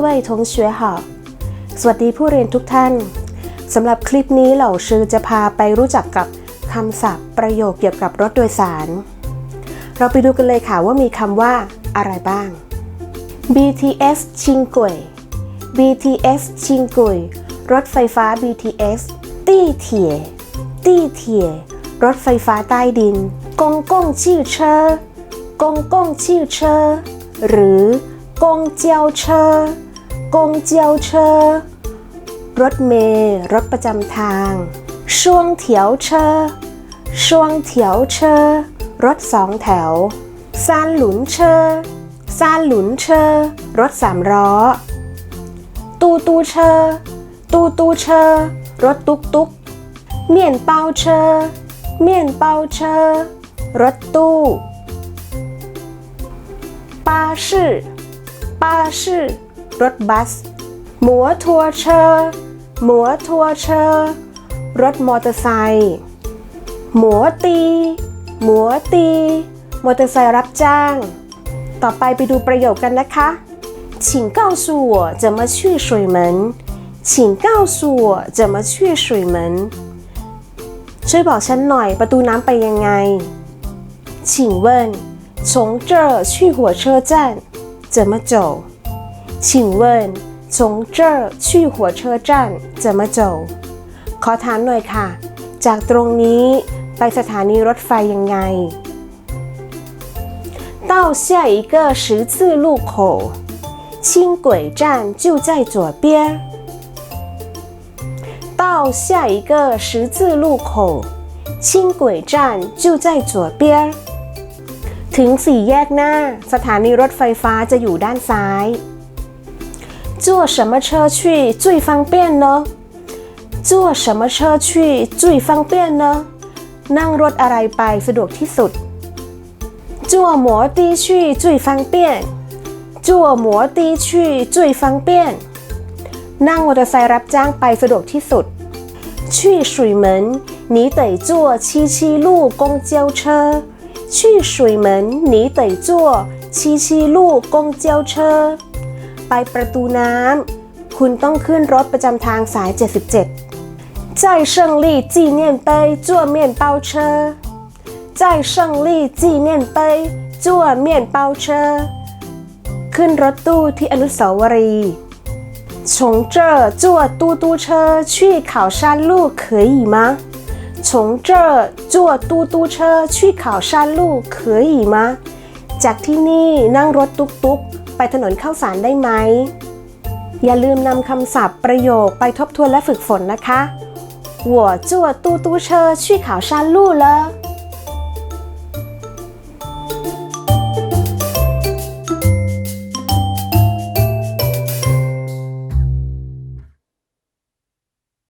位同学好สวัสดีผู้เรียนทุกท่านสำหรับคลิปนี้เหล่าชื่อจะพาไปรู้จักกับคำศัพท์ประโยคเกี่ยวกับรถโดยสาร เราไปดูกันเลยค่ะว่ามีคำว่าอะไรบ้าง BTS ชิงกุย BTS ชิงกุยรถไฟฟ้า BTS ตี้เถี่ยตี้เถี่ยรถไฟฟ้าใต้ดินกงกงชิ่เชอกงกงชิ่เชอหรือ กงเจียวเชอกงเจียวเชอรถเมล์รถประจำทางช่วงเถียวเชอช่วงเถียวเชอรถสองแถวซานหลุนเชอซานหลุนเชอรถสามล้อ ตูตูเชอตูตูเชอรถตุกตุกเมี่ยนเปาเชอเมียนเปาเชอรถตู้ป้าชื่อ ป้าชื่อรถบัส หมัวทัวร์เชอ หมัวทัวร์เชอ รถมอเตอร์ไซค์หมัวตี หมัวตี มอเตอร์ไซค์รับจ้าง ต่อไปไปดูประโยคกันนะคะ 请告诉我怎么去水门。请告诉我怎么去水门。ช่วยบอกฉันหน่อยประตูน้ำไปยังไง请问从这儿去火车站 怎么走请问从这儿去火车站怎么走ขอถามหน่อยค่ะ จากตรงนี้ไปสถานีรถไฟยังไง到下一个十字路口轻轨站就在左边。到下一个十字路口，轻轨站就在左边。 ถึงสี่แยกหน้า สถานีรถไฟฟ้าจะอยู่ด้านซ้าย坐什么车去最方便呢坐什么车去最方便呢นั่งรถอะไรไปสะดวกที่สุด坐摩的去最方便坐摩的去最方便นั่งมอเตอร์ไซค์รับจ้างไปสะดวกที่สุด去水门你得坐七七路公交车 去水门你得坐七七路公交车ไปประตูน้ำคุณต้องขึ้นรถประจำทางสาย 77在胜利纪念碑坐面包车在胜利纪念碑坐面包车ขึ้นรถตู้ที่อนุสาวรีย์从这儿坐嘟嘟车去考山路可以吗？ 从这儿坐嘟嘟车去考山路可以吗？จากที่นี่นั่งรถตุกตุกๆไปถนนข้าวสารได้ไหม อย่าลืมนำคำศัพท์ประโยคไปทบทวนและฝึกฝนนะคะ我坐嘟嘟车去考山路了。